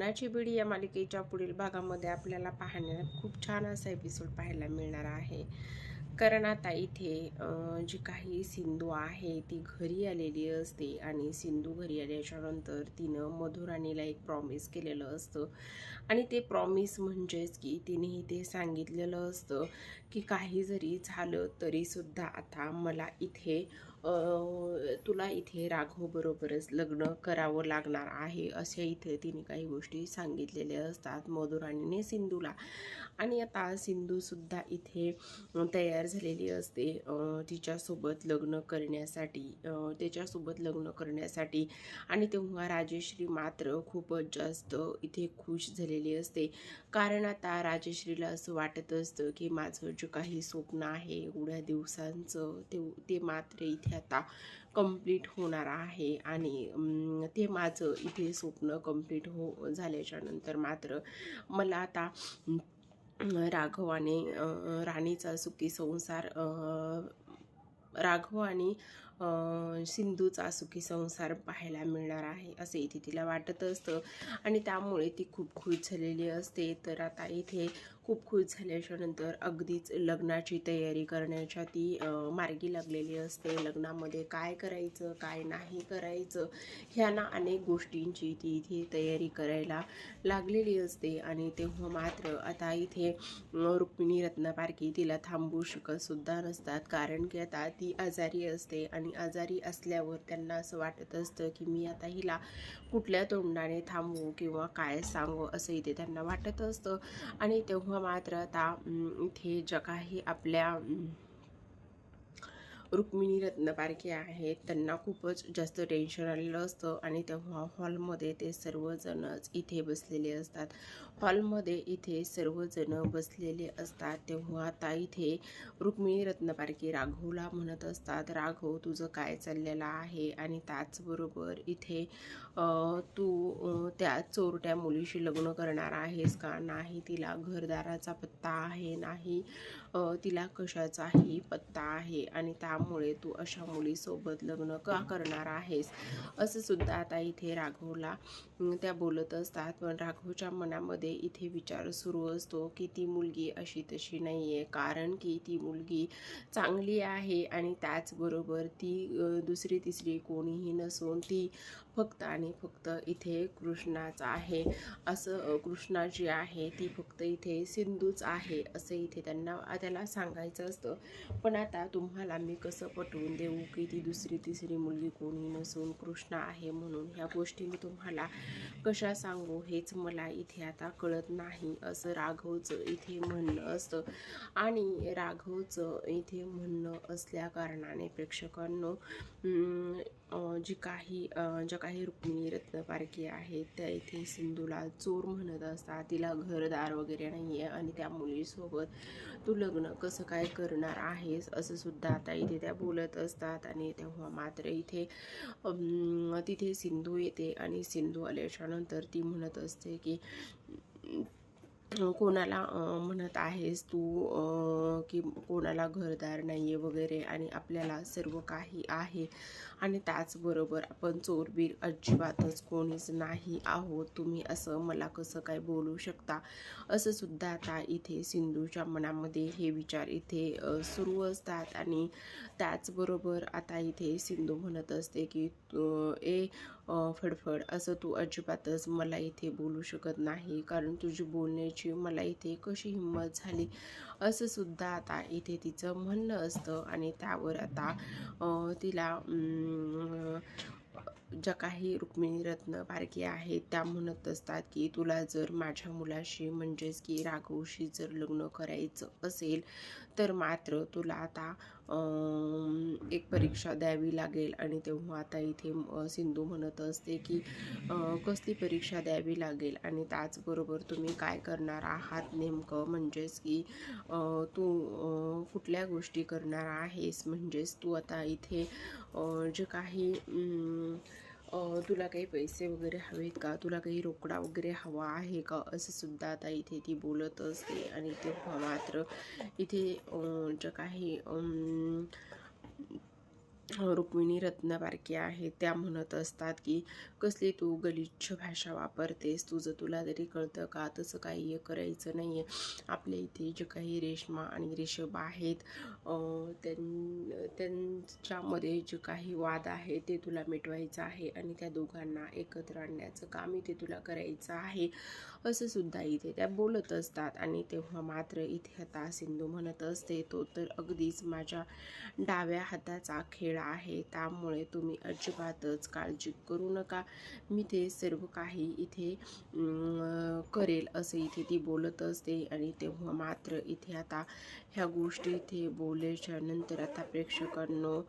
नाची बिडी या मालिकेच्या पुढील भागामध्ये आपल्याला पाहण्यात खूप छान असा एपिसोड पाहायला मिळणार आहे. कारण आता इथे जी काही सिंधू आहे ती घरी आलेली असते आणि सिंधू घरी आल्याच्यानंतर तिनं मधुराणीला एक प्रॉमिस केलेलं असतं. आणि ते प्रॉमिस म्हणजेच की तिने ते सांगितलेलं असतं की काही जरी झालं तरीसुद्धा आता मला इथे तुला इथे राघवबरोबरच लग्न करावं लागणार आहे अशा इथे तिने काही गोष्टी सांगितलेल्या असतात. मधुराणीने सिंधूला. आणि आता सिंधूसुद्धा इथे तयार झालेली असते. तिच्यासोबत लग्न करण्यासाठी त्याच्यासोबत लग्न करण्यासाठी. आणि तेव्हा राजेश्री मात्र खूपच जास्त इथे खुश झालेली असते. कारण आता राजेश्रीला असं वाटत असतं की माझं जे काही स्वप्न आहे एवढ्या दिवसांचं ते ते मात्र इथे आता कंप्लीट होणार आहे. आणि ते माझं इथे स्वप्न कंप्लीट हो झाल्याच्यानंतर मात्र मला आता राघवाने राणीचा सुखी संसार राघव आणि सिंधूचा सुखी संसार पाहायला मिळणार आहे असे इथे तिला वाटत असतं. आणि त्यामुळे ती खूप खुश झालेली असते. तर आता इथे खूप खुश झाल्याच्यानंतर अगदीच लग्नाची तयारी करण्याच्या ती मार्गी लागलेली असते. लग्नामध्ये काय करायचं काय नाही करायचं ह्यांना अनेक गोष्टींची ती इथे तयारी करायला लागलेली असते. आणि तेव्हा मात्र आता इथे रुक्मिणी रत्नपारखी तिला थांबवू शकतसुद्धा नसतात. कारण की आता ती आजारी असते आणि आजारी असल्यावर त्यांना असं वाटत असतं की मी आता हिला कुठल्या तोंडाने थांबवू किंवा काय सांगू असं इथे त्यांना वाटत असतं. आणि तेव्हा मात्र आता इथे ज्या काही आपल्या रुक्मिणी रत्नपारखे आहेत. त्यांना खूपच जास्त टेन्शन आलेलं असतं आणि तेव्हा हॉलमध्ये ते सर्वजणच इथे बसलेले असतात. हॉलमध्ये इथे सर्वजण बसलेले असतात. तेव्हा आता इथे रुक्मिणी रत्नपारखी राघवला म्हणत असतात राघव तुझं काय चाललेलं आहे? आणि त्याचबरोबर इथे तू त्या चोरट्या मुलीशी लग्न करणार आहेस का? नाही तिला घरदाराचा पत्ता आहे नाही तिला कशाचाही पत्ता आहे आणि त्यामुळे तू अशा मुलीसोबत लग्न का करणार आहेस? असं सुद्धा आता इथे राघवला त्या बोलत असतात. पण राघवच्या मनामध्ये इथे विचार सुरू असतो की ती मुलगी अशी तशी नाही आहे कारण की ती मुलगी चांगली आहे आणि त्याचबरोबर ती दुसरी तिसरी कोणीही नसून ती फक्त आणि फक्त इथे कृष्णाच आहे. असं कृष्णा जी आहे ती फक्त इथे सिंधूच आहे असं इथे त्यांना त्याला सांगायचं असतं. पण आता तुम्हाला मी कसं पटवून देऊ की ती दुसरी तिसरी मुलगी कोणी नसून कृष्णा आहे म्हणून ह्या गोष्टी मी तुम्हाला कशा सांगू हेच मला इथे आता कळत नाही असं राघवचं इथे म्हणणं असतं. आणि राघवचं इथे म्हणणं असल्या कारणाने प्रेक्षकांनो जी काही ज्या काही काही रुक्मिणी रत्नपारखी आहेत. त्या इथे सिंधूला चोर म्हणत असतात. तिला घरदार वगैरे नाही आहे आणि त्या मुलीसोबत तू लग्न कसं काय करणार आहेस? असं सुद्धा आता इथे त्या बोलत असतात आणि तेव्हा मात्र इथे तिथे सिंधू येते आणि सिंधू आल्याच्यानंतर ती म्हणत असते की कोणाला म्हणत आहेस तू की कोणाला घरदार नाही आहे वगैरे आणि आपल्याला सर्व काही आहे आणि त्याचबरोबर आपण चोरबीर अजिबातच कोणीच नाही आहोत. तुम्ही असं मला कसं काय बोलू शकता? असं सुद्धा आता इथे सिंधूच्या मनामध्ये हे विचार इथे सुरू असतात आणि त्याचबरोबर आता इथे सिंधू म्हणत असते की ए फडफड असं तू अजिबातच मला इथे बोलू शकत नाही. कारण तुझी बोलण्याची मला इथे कशी हिंमत झाली? असं सुद्धा आता इथे तिचं म्हणणं असतं. आणि त्यावर आता तिला ज्या काही रुक्मिणी रत्न पारखी आहेत त्या म्हणत असतात की तुला जर माझ्या मुलाशी म्हणजेच की राघवशी जर लग्न करायचं असेल तर मात्र तुला आता एक परीक्षा द्यावी लागेल. आणि तेव्हा आता इथे सिंधू म्हणत असते की कसली परीक्षा द्यावी लागेल? आणि त्याचबरोबर तुम्ही काय करणार आहात नेमकं? म्हणजेच की तू कुठल्या गोष्टी करणार आहेस? म्हणजेच तू आता इथे जे काही तुला काही पैसे वगैरे हवेत का? तुला काही रोकडा वगैरे हवा आहे का? असं सुद्धा आता इथे ती बोलत असते आणि तेव्हा मात्र इथे ज्या काही रुक्मिणी रत्नबारके आहेत त्या म्हणत असतात की कसली तू गलिच्छ भाषा वापरतेस? तुझं तुला तरी कळतं का? तसं काही करायचं नाही आहे आपल्या इथे जे काही रेश्मा आणि रिषभ आहेत त्यां त्यांच्यामध्ये जे काही वाद आहे ते तुला मिटवायचं आहे आणि त्या दोघांना एकत्र आणण्याचं काम इथे तुला करायचं आहे. असं सुद्धा इथे त्या बोलत असतात. आणि तेव्हा मात्र इथे आता सिंधू म्हणत असते तो तर अगदीच माझ्या डाव्या हाताचा खेळ आहे. त्यामुळे तुम्ही अजिबातच काळजी करू नका. मी ते सर्व काही इथे करेल असं इथे ती बोलत असते आणि तेव्हा मात्र इथे आता ह्या गोष्टी इथे बोलायच्या नंतर आता प्रेक्षकांनो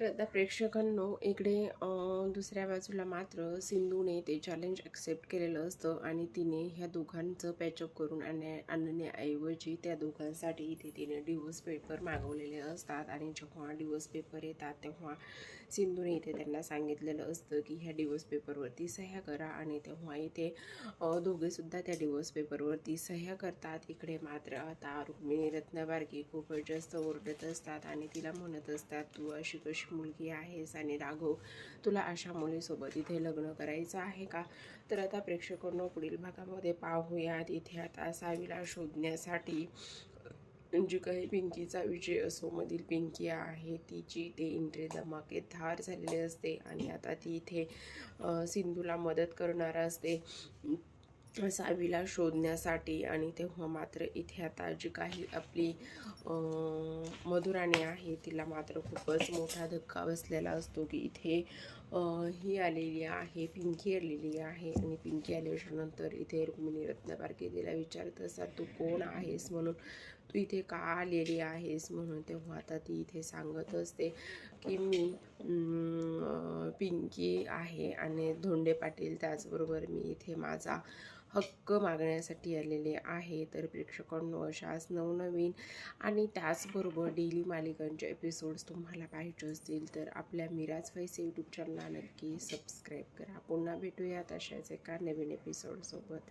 तर आता प्रेक्षकांनो इकडे दुसऱ्या बाजूला मात्र सिंधूने ते चॅलेंज ॲक्सेप्ट केलेलं असतं आणि तिने ह्या दोघांचं पॅचअप करून आणण्या आणण्याऐवजी त्या दोघांसाठी इथे तिने डिवोर्स पेपर मागवलेले असतात आणि जेव्हा डिवोर्स पेपर येतात तेव्हा सिंधूने इथे त्यांना सांगितलेलं असतं की ह्या डिवोर्स पेपरवरती सह्या करा आणि तेव्हा इथे दोघेसुद्धा त्या डिवोर्स पेपरवरती सह्या करतात. इकडे मात्र आता रुक्मिणी रत्नबारकी खूपच जास्त ओरडत असतात आणि तिला म्हणत असतात तू अशी कशी मुलगी आहेस आणि राघव तुला अशा मुलीसोबत इथे लग्न करायचं आहे का? तर आता प्रेक्षकांनो पुढील भागामध्ये पाहूयात. इथे आता सावीला शोधण्यासाठी जी काही पिंकीचा विजय असो मधील पिंकी आहे तिची ते इंट्री धमाकेदार झालेली असते आणि आता ती इथे सिंधूला मदत करणार असते. सावीला शोधण्यासाठी आणि तेव्हा मात्र इथे आता जी काही आपली मधुराणी आहे तिला मात्र खूपच मोठा धक्का बसलेला असतो की इथे ही आलेली आहे पिंकी आलेली आहे आणि पिंकी आल्याच्यानंतर इथे रुक्मिणी रत्नपारखे तिला विचारत असतात तू कोण आहेस? म्हणून तू इथे का आलेली आहेस? म्हणून तेव्हा आता ती इथे सांगत असते की मी पिंकी आहे आणि धोंडे पाटील त्याचबरोबर मी इथे माझा हक्क मागण्यासाठी आलेले आहे. तर प्रेक्षकांनो अशाच नवनवीन आणि त्याचबरोबर डेली मालिकांचे एपिसोड्स तुम्हाला पाहिजे असतील तर आपल्या मिराज व्हायचे यूट्यूब चॅनलला नक्की सबस्क्राईब करा. पुन्हा भेटूयात अशाच एका नवीन एपिसोडसोबत